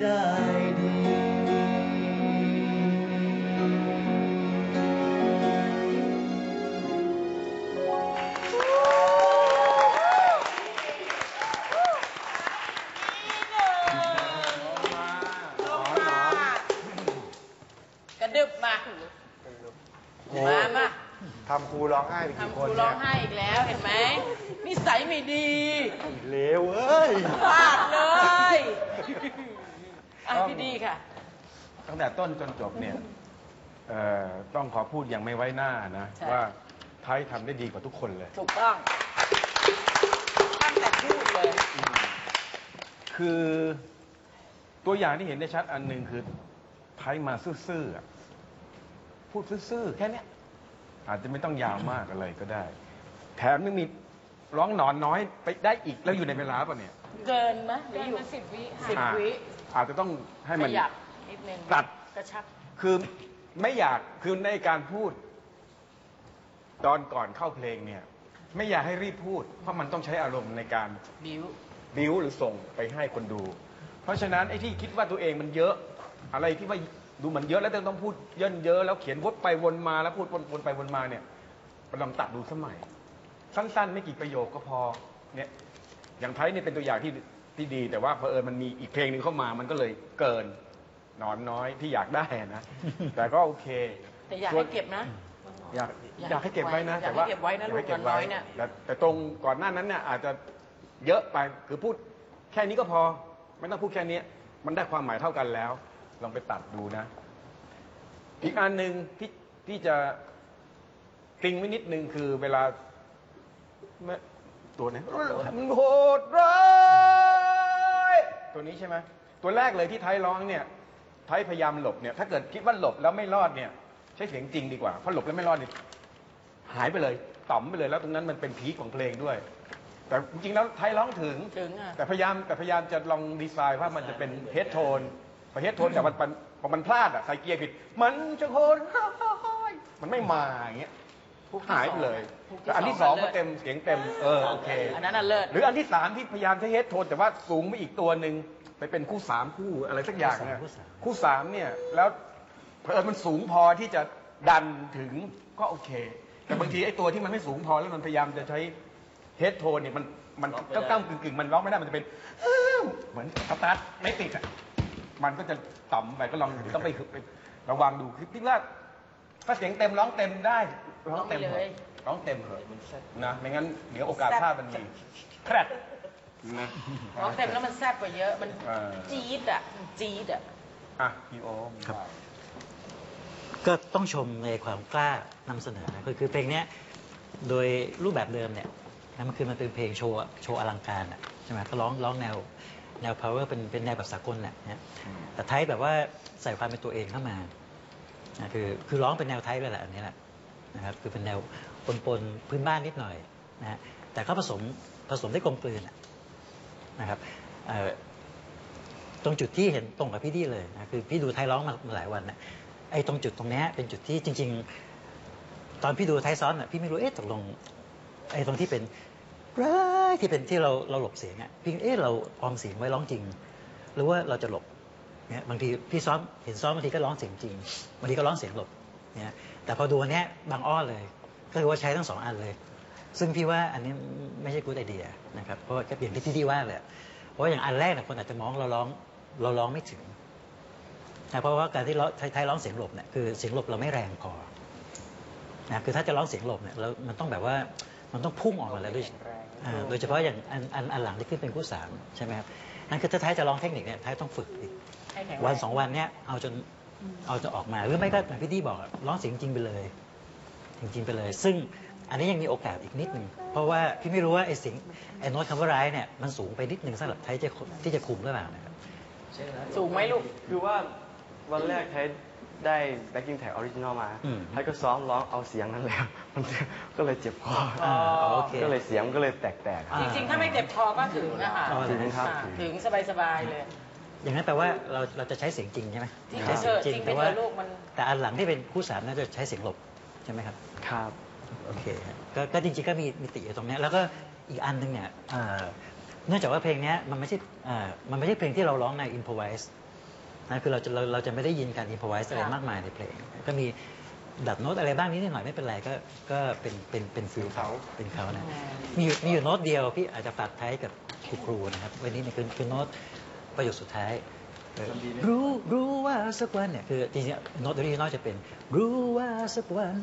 ได้ดีกระดึบมา มามา ทำครูร้องไห้ไปกี่ทำคครูนร้เนี่องไห้อีกแล้วเห็นไหมนิสัยไม่ดี เลวเอ้ย พลาดเลย อะพี่ดีค่ะ ตั้งแต่ต้นจนจบเนี่ยเอ่อต้องขอพูดอย่างไม่ไว้หน้านะ ใช่ ว่าไทยทำได้ดีกว่าทุกคนเลย ถูกต้องตั้งแต่พูดเลย คือตัวอย่างที่เห็นได้ชัดอันหนึ่งคือไทยมาซื่อๆอะพูดซื่อๆแค่เนี้ยอาจจะไม่ต้องยาวมากอะไรก็ได้ แถมยังมีร้องหนอนน้อยไปได้อีกแล้วอยู่ในเวลาป่ะเนี่ย เกินไหมหรืออยู่สิบวิสิบอ่า วิ อาจจะต้องให้ขมันยับนิดนึงตัด กระชับ คือไม่อยากคือในการพูด ตอนก่อนเข้าเพลงเนี่ย ไม่อยากให้รีบพูด เพราะมันต้องใช้อารมณ์ในการบิวบิวหรือส่งไปให้คนดู เพราะฉะนั้นไอ้ที่คิดว่าตัวเองมันเยอะ อะไรที่ว่าดูมันเยอะแล้วต้องพูดเยินเยอะแล้วเขียนวดไปวนมาแล้วพูดวนๆไปวนมาเนี่ยลองตัดดูสมัย สั้นๆ ไม่กี่ประโยคก็พอเนี่ยอย่างไทยเนี่ยเป็นตัวอย่างที่ ที่ดีแต่ว่าเผอิญมันมีอีกเพลงหนึ่งเข้ามามันก็เลยเกินหนอนน้อยที่อยากได้นะ แต่ก็โอเคแต่อยากส่วให้เก็บนะอยากอยากอยากให้เก็บไว้นะอยากให้แต่ว่าเก็บไว้นะอยาให้เก็บลูกน้อยเนี่ย แต่แต่ตรงก่อนหน้านั้นเนี่ยอาจจะเยอะไปคือพูดแค่นี้ก็พอ ไม่ต้องพูดแค่นี้ มันได้ความหมายเท่ากันแล้ว ลองไปตัดดูนะ อีกอันหนึ่งที่ที่จะกริงไว้นิดนึงคือเวลาแม่ตัวไหนี้มันโหดร้าย ตัวนี้ใช่ไหมตัวแรกเลยที่ไทยร้องเนี่ยไทยพยายามหลบเนี่ยถ้าเกิดคิดว่าหลบแล้วไม่รอดเนี่ยใช้เสียงจริงดีกว่าเพราะหลบแล้วไม่รอดเนี่ยหายไปเลยต่อมไปเลยแล้วตรงนั้นมันเป็นพีคของเพลงด้วย แต่จริงๆแล้วไทยร้องถึงถึงอะแต่พยายามแต่พยายามจะลองดีไซน์ว่ามันจะเป็นเฮดโทนพอเฮดโทนแต่มันมันพอมันพลาดอะใส่เกียร์ผิด มันจะโหดร้ายมันไม่มาอย่างเงี้ยหายไปเลยแต่อันที่สองก็เต็มเสียงเต็มเออโอเคอันนั้นน่ะเลิศหรืออันที่สามที่พยายามใช้เฮดโทนแต่ว่าสูงไปอีกตัวหนึ่ง ไปเป็นคู่สามคู่อะไรสักอย่างเนี่ยคู่สามคู่สามเนี่ยแล้วเผอิญมันสูงพอที่จะดันถึงก็โอเค แต่บางทีไอ้ตัวที่มันไม่สูงพอแล้วมันพยายามจะใช้เฮดโทนเนี่ยมันมันก้าวๆกึ่งๆมันร้องไม่ได้มันจะเป็นเหมือนสตาร์ทไม่ติดอะมันก็จะต่ำไปก็ลองต้องไปไประวังดูคือพี่ว่าถ้าเสียงเต็มร้องเต็มได้ร้องเต็มเถร้องไปเลอะยร้องเต็มเถอะนะไม่งั้นเดี๋ยวโอกาสพลาดมันมีแครด นะร้องเต็มแล้วมันแซ่บกว่าเยอะ มันเออจี๊ดอะมันจี๊ดอะ อะพี่โอมครับ ก็ต้องชมในความกล้านำเสนอนะคือคือเพลงเนี้ยโดยรูปแบบเดิมเนี่ยนะมันคือมันเป็นเพลงโชว์โชว์อลังการอะใช่ไหมก็ร้องร้องแนวแนว power เป็นเป็นแนวแบบสากลน่ะนะแต่ไทยแบบว่าใส่ความเป็นตัวเองเข้ามานะคือคือร้องเป็นแนวไทยเลยแหละอันนี้แหละนะครับคือเป็นแนวปนปนๆพื้นบ้านนิดหน่อยนะฮะแต่ก็ผสมผสมได้กลมกลืนอะ นะครับตรงจุดที่เห็นตรงกับพี่ดีเลยนะคือพี่ดูไทยร้องมาหลายวันนะไอ้ตรงจุดตรงนี้เป็นจุดที่จริง ๆ ตอนพี่ดูไทยซ้อนอะพี่ไม่รู้เอ๊ะตกลงไอ้ตรงที่เป็นร้ายที่เป็นที่เราเราหลบเสียงอะพี่เอ๊ะเราออมเสียงไว้ร้องจริง หรือว่าเราจะหลบเนี่ยบางทีพี่ซ้อมเห็นซ้อมบางทีก็ร้องเสียงจริงบางทีก็ร้องเสียงหลบเนี่ยแต่พอดูอันเนี้ยบางอ้อเลย ก็คือว่าใช้ทั้งสองอันเลย ซึ่งพี่ว่าอันนี้ไม่ใช่กูดไอเดียนะครับเพราะว่าก็อย่างที่พี่ดีว่าเลยเพราะว่าอย่างอันแรกเนี่ยคนอาจจะมองเราร้องเราร้องไม่ถึงนะเพราะว่าการที่เราไทยร้องเสียงหลบเนี่ยคือเสียงหลบเราไม่แรงพอนะคือถ้าจะร้องเสียงหลบเนี่ยเรามันต้องแบบว่ามันต้องพุ่งออกมาแล้วด้วยอ่าโดยเฉพาะอย่างอันอันอันหลังที่ขึ้นเป็นคู่สามใช่ไหมครับนั่นคือถ้าไทยจะร้องเทคนิคเนี่ยไทยต้องฝึกอีกให้แข็งแรงวันสองวันเนี่ยเอาจนเอาจะออกมาหรือไม่ก็อย่างพี่ดีบอกอะร้องเสียงจริงไปเลยจริงๆไปเลย ซึ่ง อันนี้ยังมีโอกาสอีกนิดหนึ่งเพราะว่าพี่ไม่รู้ว่าไอ้เสียงไอ้โน้ตคำว่าร้ายเนี่ยมันสูงไปนิดหนึ่งสำหรับไทยจะที่จะคุมหรือเปล่านะครับสูงไหมลูกคือว่าวันแรกไทยได้แบ็กกิ้งแท็กออริจินอลมาอืมไทยก็ซ้อมร้องเอาเสียงนั่นแหละมันก็เลยเจ็บคออ่าโอเคก็เลยเสียงก็เลยแตกๆครับจริงๆ ถ้าไม่เจ็บคอก็ถึงนะคะอ๋อถึงครับอ่าถึงสบายๆเลยอย่างนั้นแปลว่าเราเราจะใช้เสียงจริงใช่ไหมจริงใช้เถเสียงอะจริงจริงไปแต่เถว่าอะลูกมันแต่อันหลังที่เป็นคู่สามน่าจะใช้เสียงหลบใช่ไหมครับ ครับ โอเคฮะก็ก็จริงๆก็มีมีติอยู่ตรงเนี้ยแล้วก็อีกอันหนึงเนี่ยเอ่อเนื่องจากว่าเพลงเนี้ยมันไม่ใช่เอ่อมันไม่ใช่เพลงที่เราร้องใน improvise นะคือเราจะเราเราจะไม่ได้ยินการอินพอไวส์อะไรค่ะมากมายในเพลง ก็มีดัดโน้ตอะไรบ้างนิดหน่อยไม่เป็นไรก็ก็เป็นเป็นเป็นฟิลเขาเป็นเขานะมีอยู่มีอยู่โน้ตเดียวพี่อาจจะฝากท้ายกับครูครูนะครับวันนี้เนี่ยคือคือโน้ตประโยคสุดท้ายเออ รู้รู้ว่าสักวันเนี่ยคือจริงๆโน้ตออริจินอลจะเป็น รู้ว่าสักวัน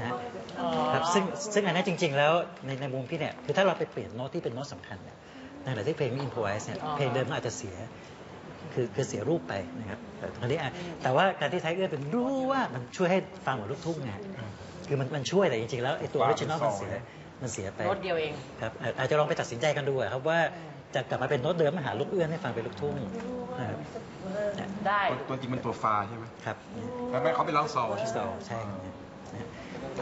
นะอ๋อครับซึ่งซึ่งอันนี้จริง ๆ แล้วในในมุมพี่เนี่ยคือถ้าเราไปเปลี่ยนโน้ตที่เป็นโน้ตสำคัญเนี่ยในขณะที่เพลงมีอินพอไวส์เนี่ยอ๋อเพลงเดิมมันอาจจะเสียคือคือเสียรูปไปนะครับแต่ตอนนี้อะแต่ว่าการที่ไทเกอร์เป็นรู้ว่ามันช่วยให้ฟังเหมือนลูกทุ่งไงคือมันมันช่วยแต่จริงๆแล้วไอ้ตัวออริจินอลมันเสียมันเสียไปโน้ตเดียวเองครับอาอาจจะลองไปตัดสินใจกันดูอะครับว่าจะกลับมาเป็นโน้ตเดิมมาหาลูกเอื้อนให้ฟังเป็นลูกทุ่ง นะครับได้ ตัวจริงมันตัวฟาใช่ไหมครับแล้วแม่เขาเป็นร้องซอลใช่ไหมโซใช่ครับนะ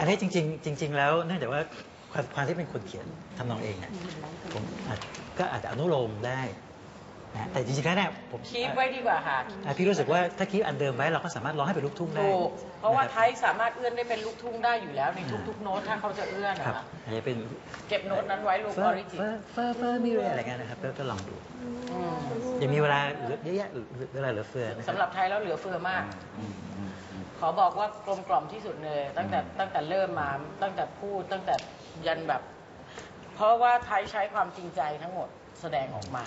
อันนี้จริง ๆ จริง ๆ แล้วเนื่องจากว่าความความที่เป็นคนเขียนทำนองเองเนี่ยผมอาจก็อาจจะอนุโลมได้ นะแต่จริงๆแล้วเนี่ยผมคีปไว้ดีกว่าค่ะอะพี่รู้สึกว่าถ้าคีปอันเดิมไว้เราก็สามารถร้องให้เป็นลูกทุ่งได้ถูกเพราะว่าคบไทยสามารถเอื้อนได้เป็นลูกทุ่งได้อยู่แล้วในทุกๆโน้ตถ้าเขาจะเอื้อนครับอะอาจจะเป็นเก็บโน้ตนั้นไว้ลูกอฟ้าอริจินฟ้าฟ้าฟ้ามีเรอะไรเงี้ยนะครับก็ก็ลองดูอืมยังมีเวลาเหลือเยอะแยะเวลาเหลือเฟือนะคสำหรับไทยแล้วเหลือเฟือมาก ขอบอกว่ากลมกล่อมที่สุดเลย ตั้งแต่ตั้งแต่เริ่มมาตั้งแต่พูดตั้งแต่ยันแบบ เพราะว่าไทยใช้ความจริงใจทั้งหมดแสดงออกมา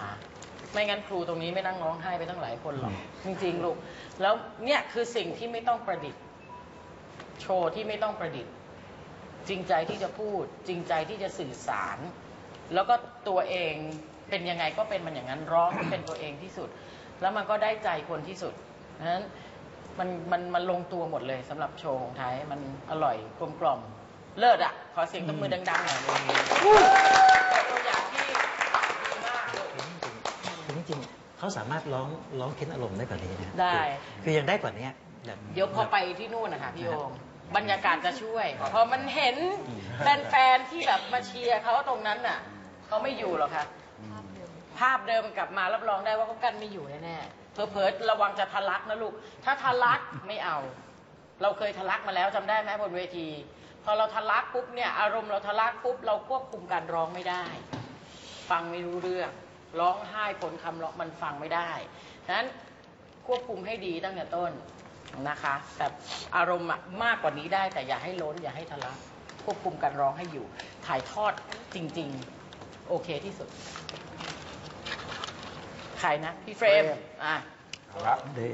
ไม่งั้นครูตรงนี้ไม่นั่งร้องไห้ไปตั้งหลายคนหรอก จริงๆลูก แล้วเนี่ยคือสิ่งที่ไม่ต้องประดิษฐ์ โชว์ที่ไม่ต้องประดิษฐ์ จริงใจที่จะพูด จริงใจที่จะสื่อสาร แล้วก็ตัวเองเป็นยังไงก็เป็นมันอย่างนั้นร้องให้เป็นตัวเองที่สุด แล้วมันก็ได้ใจคนที่สุดเพราะฉะนั้นมันมันมันลงตัวหมดเลยสำหรับโชว์ของไทยมันอร่อยกลมกล่อมเลิศอะ ขอเสียงตบมือดังๆหน่อยเป็นตัวอย่างที่ เขาสามารถร้องร้องเค้นอารมณ์ได้กว่านี้นะได้ คือคือยังได้กว่านี้แบบ เดี๋ยวพอไปที่นู่นนะคะพี่โอมบรรยากาศจะช่วย พอมันเห็นแฟนๆที่แบบมาเชียร์เขาตรงนั้นน่ะเขาไม่อยู่หรอกค่ะ ภาพเดิมกลับมารับรองได้ว่าเขากันไม่อยู่แน่ๆเพอๆระวังจะทะลักนะลูก ถ้าทะลักไม่เอา เราเคยทะลักมาแล้วจำได้ไหมบนเวที พอเราทะลักปุ๊บเนี่ย อารมณ์เราทะลักปุ๊บเราควบคุมการร้องไม่ได้ ฟังไม่รู้เรื่อง ร้องไห้ผลคำร้องมันฟังไม่ได้ฉะนั้นควบคุมให้ดีตั้งแต่ต้นนะคะ แต่อารมณ์อะมากกว่านี้ได้ แต่อย่าให้ล้น อย่าให้ทะลักควบคุมการร้องให้อยู่ ถ่ายทอดจริง ๆ โอเคที่สุด ใครนะ พี่เฟรม อะเอาละได้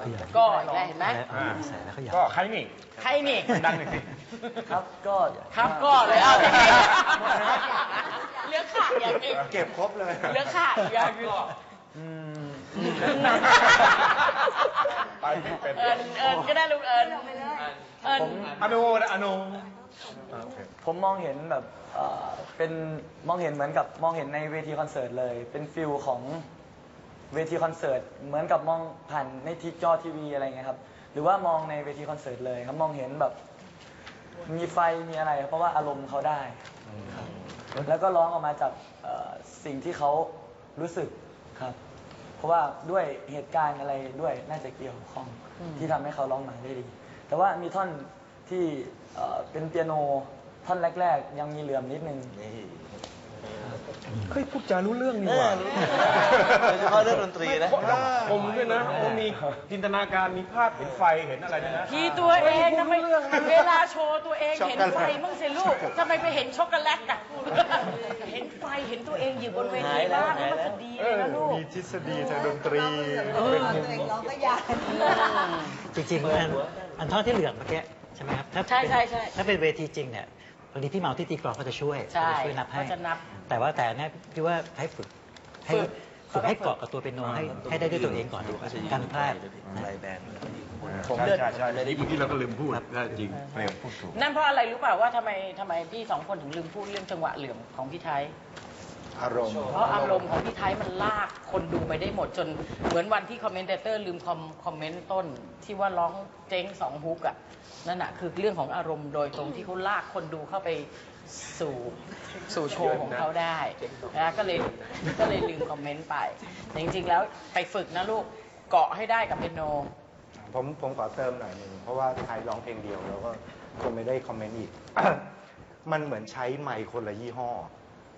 ขยันก็อีกแล้วเห็นไหมแล้วเอาดินใส่แล้วขยันก็ใครนี่ใครนี่ดังหน่อยสิครับก็ครับก็เลยเอา อย่างนี้เหลือขาดอย่างนี้เก็บครบเลยเหลือขาดอย่างนี้อืมไปที่เป็น เอิญเอิญก็ได้ลูกเอิญเอิญ ผมอนุนะอนุผมมองเห็นแบบเอ่อเป็นมองเห็นเหมือนกับมองเห็นในเวทีคอนเสิร์ตเลย เป็นฟิลของเวทีคอนเสิร์ตเหมือนกับมองผ่านในทีจอทีวีอะไรเงี้ยครับ หรือว่ามองในเวทีคอนเสิร์ตเลยครับมองเห็นแบบ มีไฟมีอะไรเพราะว่าอารมณ์เขาได้ครับ แล้วก็ร้องออกมาจากเอ่อสิ่งที่เขารู้สึกครับ เพราะว่าด้วยเหตุการณ์อะไรด้วยน่าจะเกี่ยวข้องที่ทำให้เขาร้องมาได้ดี แต่ว่ามีท่อนที่เอ่อเป็นเปียโนท่อนแรก ๆ ยังมีเหลื่อมนิดนึง เฮ้ยพูดจารู้เรื่องนี่หว่าโดยเฉพาะเรื่องดนตรีนะ ผมด้วยนะผมมีจินตนาการมีภาพเห็นไฟเห็นอะไรด้วยนะพี่ตัวเองทำไมเวลาโชว์ตัวเองเห็นไฟมั่งสิลูกทำไมไปเห็นช็อกโกแลตอะเห็นไฟเห็นตัวเองอยู่บนเวทีบ้างแล้วมันจะดีเลยนะลูกมีทฤษฎีทางดนตรีเป็นร้องก็ยากจริงๆอันอันท่อนที่เหลืองเมื่อกี้ใช่ไหมครับถ้าใช่เป็นใช่ใช่ถ้าเป็นเวทีจริงเนี่ย บางทีพี่เมาที่ตีกลองก็จะช่วยใช่จะช่วยนับให้เขาจะนับแต่ว่าแต่เนี่ยพี่ว่าให้ฝึกให้ฝึกฝึกให้เกาะกับตัวเป็นโนให้ให้ได้ด้วยตัวเองก่อนดีกว่าการพลาดนะผมใช่ใช่ใช่เมื่อกี้เราก็ลืมพูดใช่จริงเร็วพูดถูกนั่นเพราะอะไรรู้เปล่าว่าทำไมทำไมพี่สองคนถึงลืมพูดเรื่องจังหวะเหลื่อมของพี่ไทย อารมณ์ เพราะอารมณ์ของพี่ไทยมันลากคนดูไปได้หมดจนเหมือนวันที่คอมเมนเตอร์ลืมคอมคอมเมนต์ต้นที่ว่าร้องเจ๊งสองฮุกอะ นั่นน่ะคือเรื่องของอารมณ์โดยตรงที่เขาลากคนดูเข้าไปสู่สู่โชว์ของเขาได้นะก็เลยก็เลยลืมคอมเมนต์ไปแต่จริงๆ แล้วไปฝึกนะลูกเกาะให้ได้กับเปียโน ผมผมขอเติมหน่อยหนึ่งเพราะว่าไทยร้องเพลงเดียวแล้วก็คนไม่ได้คอมเมนต์อีก มันเหมือนใช้ไมค์คนละยี่ห้อ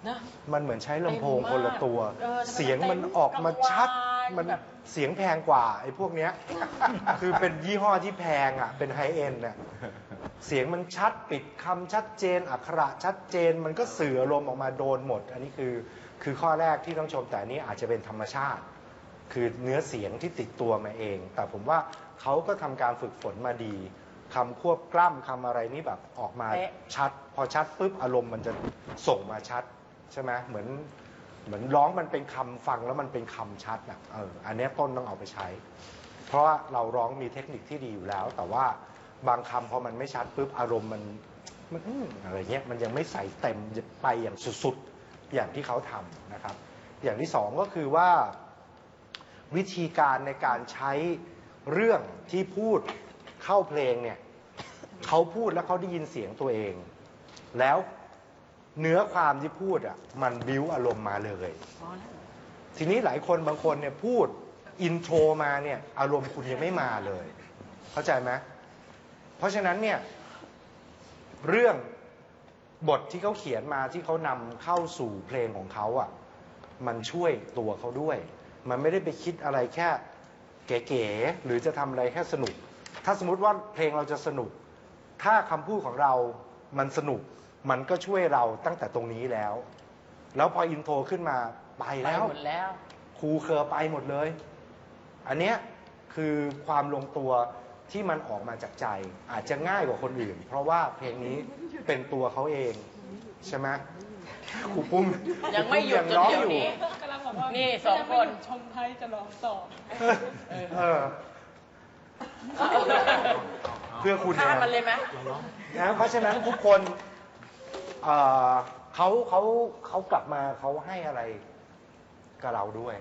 นะมันเหมือนใช้ลำโพงคนละตัว เออเสียงมันออกมาชัดกังวานมันแบบ เสียงแพงกว่าไอ้พวกเนี้ย คือเป็นยี่ห้อที่แพงอะ เป็นไฮเอ็นอะเสียงมันชัดปิดคำชัดเจน อักขระชัดเจน มันก็สื่ออารมณ์ออกมาโดนหมด อันนี้คือคือข้อแรกที่ต้องชมแต่อันนี้อาจจะเป็นธรรมชาติ คือเนื้อเสียงที่ติดตัวมาเอง แต่ผมว่าเขาก็ทำการฝึกฝนมาดีคำควบกล้ำคำอะไรนี่แบบออกมาเป๊ะชัด พอชัดปุ๊บอารมณ์มันจะส่งมาชัด ใช่ไหมเหมือน เหมือนร้องมันเป็นคำฟังแล้วมันเป็นคำชัดอะเอออันนี้ต้นต้องเอาไปใช้ เพราะว่าเราร้องมีเทคนิคที่ดีอยู่แล้ว แต่ว่าบางคำพอมันไม่ชัดปุ๊บอารมณ์มันมันอืมอะไรเงี้ยมันยังไม่ใส่เต็มไปอย่างสุดๆอย่างที่เขาทำนะครับ อย่างที่สองก็คือว่า วิธีการในการใช้เรื่องที่พูดเข้าเพลงเนี่ยเขาพูดแล้วเขาได้ยินเสียงตัวเอง แล้ว เนื้อความที่พูดอะมันบิ้วอารมณ์มาเลย ทีนี้หลายคนบางคนเนี่ยพูดอินโทรมาเนี่ยอารมณ์คุณยังไม่มาเลย เข้าใจไหมเพราะฉะนั้นเนี่ยเรื่องบทที่เขาเขียนมาที่เขานำเข้าสู่เพลงของเขาอะมันช่วยตัวเขาด้วย มันไม่ได้ไปคิดอะไรแค่เก๋ๆหรือจะทำอะไรแค่สนุก ถ้าสมมติว่าเพลงเราจะสนุก ถ้าคำพูดของเรามันสนุก มันก็ช่วยเราตั้งแต่ตรงนี้แล้ว แล้วพออินโทรขึ้นมาไปไปแล้วหมดแล้วครูเคอร์ไปหมดเลย อันเนี้ยคือความลงตัวที่มันออกมาจากใจอาจจะง่ายกว่าคนอื่น เพราะว่าเพลงนี้เป็นตัวเขาเอง ใช่ไหมครูปุ้มยังไม่หยุดจนร้องเดี๋ยวอยู่นี้กำลังบอกว่านี่นี่สองคนชมไทยจะร้องต่อเออเพื่อคุณข้ามนะมันเลยไหมนะเพราะฉะนั้นทุกคน เอ่อเขาเขาเขากลับมาเขาให้อะไรกับเราด้วย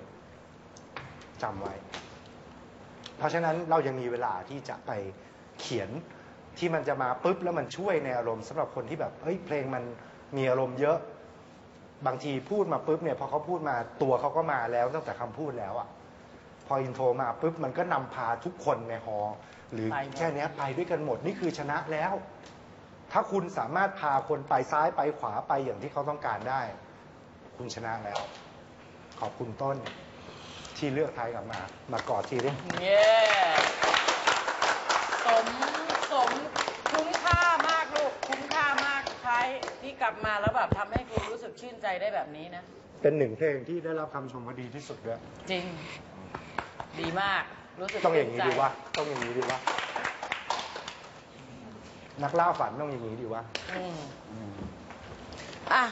จำไว้ เพราะฉะนั้นเรายังมีเวลาที่จะไปเขียนที่มันจะมาปุ๊บแล้วมันช่วยในอารมณ์สำหรับคนที่แบบเฮ้ยเพลงมันมีอารมณ์เยอะบางทีพูดมาปุ๊บเนี่ยพอเขาพูดมาตัวเขาก็มาแล้วตั้งแต่คำพูดแล้วอะพออินโทรมาปุ๊บมันก็นำพาทุกคนในฮอลล์หรือไปหมดแค่เนี้ยไปด้วยกันหมดนี่คือชนะแล้ว ถ้าคุณสามารถพาคนไปซ้ายไปขวาไปอย่างที่เขาต้องการได้ คุณชนะแล้ว ขอบคุณต้นที่เลือกไทยกลับมา มากอดทีเรื่องเย้สมสมคุ้มค่ามากลูก คุ้มค่ามากไทยที่กลับมาแล้วแบบทำให้คุณรู้สึกชื่นใจได้แบบนี้นะ เป็นหนึ่งเพลงที่ได้รับคำชมว่าดีที่สุดด้วย จริง ดีมากรู้สึกต้องอย่างนี้ชื่ดีใจ วะต้องอย่างนี้ดีวะ นักล่าฝันต้องอย่างนี้ดีวะ อืม อะ